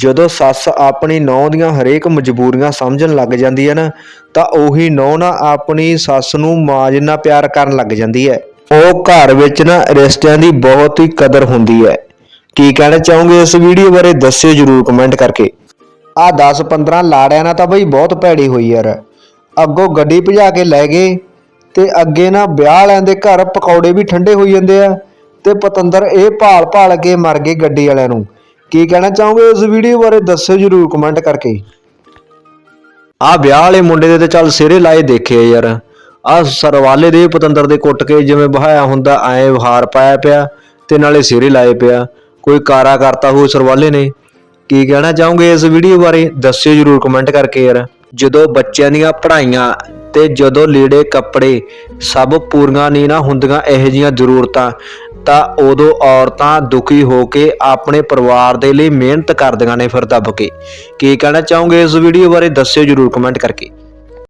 ਜਦੋਂ ਸੱਸ ਆਪਣੀ ਨੌਂ ਦੀਆਂ ਹਰੇਕ ਮਜਬੂਰੀਆਂ ਸਮਝਣ ਲੱਗ ਜਾਂਦੀ ਹੈ ਨਾ, ਤਾਂ ਉਹੀ ਨੌਂ ਨਾ ਆਪਣੀ ਸੱਸ ਨੂੰ ਮਾਂ ਜਿੰਨਾ ਪਿਆਰ ਕਰਨ ਲੱਗ ਜਾਂਦੀ ਹੈ। ਉਹ ਘਰ ਵਿੱਚ ਨਾ ਰਿਸ਼ਤਿਆਂ ਦੀ ਬਹੁਤ ਹੀ ਕਦਰ ਹੁੰਦੀ ਹੈ। ਕੀ ਕਹਿਣਾ ਚਾਹੋਗੇ ਇਸ ਵੀਡੀਓ ਬਾਰੇ, ਦੱਸਿਓ ਜਰੂਰ ਕਮੈਂਟ ਕਰਕੇ। ਆ 10 15 ਲਾੜਿਆਂ ਨਾਲ ਤਾਂ ਬਈ ਬਹੁਤ ਭੈੜੀ ਹੋਈ ਯਾਰ। ਅੱਗੋਂ ਗੱਡੀ ਭਜਾ ਕੇ ਲੈ ਗਏ ਤੇ ਅੱਗੇ ਨਾ ਵਿਆਹ ਵਾਲਿਆਂ ਦੇ ਘਰ ਪਕੌੜੇ ਵੀ ਠੰਡੇ ਹੋਈ ਜਾਂਦੇ ਆ ਤੇ ਪਤੰਦਰ ਇਹ ਭਾਲ ਭਾਲ ਕੇ ਮਰ ਗਏ ਗੱਡੀ ਵਾਲਿਆਂ ਨੂੰ। ਕੀ ਕਹਿਣਾ ਚਾਹੋਗੇ ਇਸ ਵੀਡੀਓ ਬਾਰੇ? ਦੱਸਿਓ ਜਰੂਰ ਕਮੈਂਟ ਕਰਕੇ। ਆ ਵਿਆਹ ਵਾਲੇ ਮੁੰਡੇ ਦੇ ਤੇ ਚੱਲ ਸਿਰੇ ਲਾਏ ਦੇਖੇ ਯਾਰ। ਆ ਸਰਵਾਲੇ ਦੇ ਪਤੰਦਰ ਦੇ ਕੁੱਟ ਕੇ ਜਿਵੇਂ ਬਹਾਇਆ ਹੁੰਦਾ, ਐ ਹਾਰ ਪਾਇਆ ਪਿਆ ਤੇ ਨਾਲੇ ਸਿਰੇ ਲਾਏ ਪਿਆ। ਕੋਈ ਕਾਰਾ ਕਰਤਾ ਹੋ ਸਰਵਾਲੇ ਨੇ। ਕੀ ਕਹਿਣਾ ਚਾਹੋਗੇ ਇਸ ਵੀਡੀਓ ਬਾਰੇ? ਦੱਸਿਓ ਜਰੂਰ ਕਮੈਂਟ ਕਰਕੇ ਯਾਰ। ਜਦੋਂ ਬੱਚਿਆਂ ਦੀਆਂ ਪੜ੍ਹਾਈਆਂ ਤੇ ਜਦੋਂ ਲੀੜੇ, ਕੱਪੜੇ ਸਭ ਪੂਰੀਆਂ ਨਹੀਂ ਨਾ ਹੁੰਦੀਆਂ ਇਹੋ ਜੀਆਂ ਜ਼ਰੂਰਤਾਂ, ਤਾਂ ਉਦੋਂ ਔਰਤਾਂ ਦੁਖੀ ਹੋ ਕੇ ਆਪਣੇ ਪਰਿਵਾਰ ਦੇ ਲਈ ਮਿਹਨਤ ਕਰਦੀਆਂ ਨੇ ਫਿਰ ਦੱਬ ਕੇ। ਕੀ ਕਹਿਣਾ ਚਾਹੋਗੇ ਇਸ ਵੀਡੀਓ ਬਾਰੇ, ਦੱਸਿਓ ਜਰੂਰ ਕਮੈਂਟ ਕਰਕੇ।